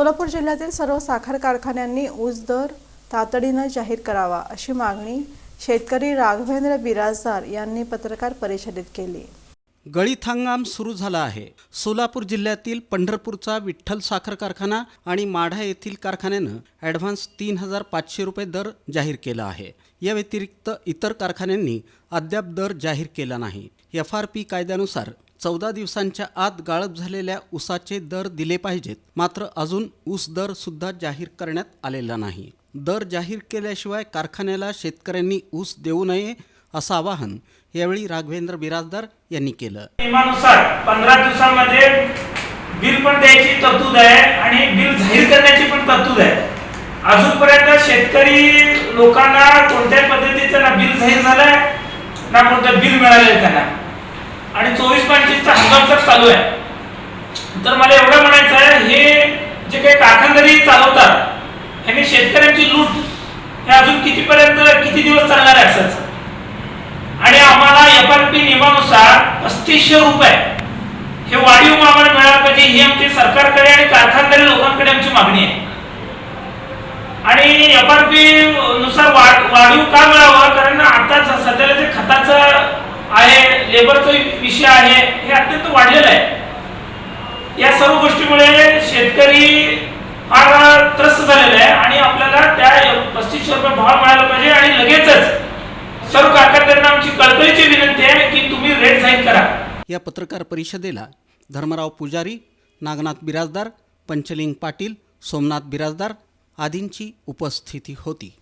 सोलापूर जिल्ह्यातील सर्व साखर कारखान्यांनी ऊस दर तातडीनं जाहीर करावा अशी मागणी शेतकरी राघवेंद्र बिराजदार यांनी पत्रकार परिषदेत केली. गळीत हंगाम सुरू झाला आहे. सोलापूर जिल्ह्यातील पंढरपूरचा विठ्ठल साखर कारखाना आणि माढा येथील कारखान्यानं ॲडव्हान्स तीन हजार पाचशे रुपये दर जाहीर केला आहे. या व्यतिरिक्त इतर कारखान्यांनी अद्याप दर जाहीर केला नाही. एफ आर पी कायद्यानुसार चौदा दिवसांच्या आत गाळप झालेल्या ऊसाचे दर दिले पाहिजेत. मात्र अजून ऊस दर सुद्धा जाहीर करण्यात आलेला नाही. दर जाहीर केल्याशिवाय कारखान्याला शेतकऱ्यांनी ऊस देऊ नये असं आवाहन यावेळी राघवेंद्र बिराजदार यांनी केलं. नियमानुसार पंधरा दिवसामध्ये बिल पण द्यायची तरतूद आहे आणि बिल जाहीर करण्याची पण तरतूद आहे. अजूनपर्यंत शेतकरी लोकांना कोणत्याही पद्धतीचं ना बिल जाहीर झालंय ना कोणतं बिल मिळालंय त्यांना. आणि चोवीस पंचवीसचा हंगाम तर चालू आहे. तर मला एवढं म्हणायचं आहे हे जे काही कारखानदारी चालवतात ह्यांनी शेतकऱ्यांची लूट हे अजून कितीपर्यंत किती दिवस चालणार आहे असंच? आणि आम्हाला एफ आर पी नियमानुसार पस्तीसशे रुपये हे वाढीव आम्हाला मिळायला पाहिजे ही आमची सरकारकडे आणि कारखानदारी लोकांकडे आमची मागणी आहे. आणि एफ आर पी नुसार वाढ वाढीव का मिळावं? कारण आता हे अत्यंत वाढलेलं आहे. या सर्व गोष्टीमुळे शेतकरी फार त्रस्त झालेला आहे आणि आपल्याला त्या पस्तीसशे रुपये भाव मिळाला पाहिजे आणि लगेचच सर्व कारखानदारांना आमची कळकळीची विनंती आहे की तुम्ही रेट जाहीर करा. या पत्रकार परिषदेला धर्मराव पुजारी नागनाथ बिराजदार पंचलिंग पाटील सोमनाथ बिराजदार आदींची उपस्थिती होती.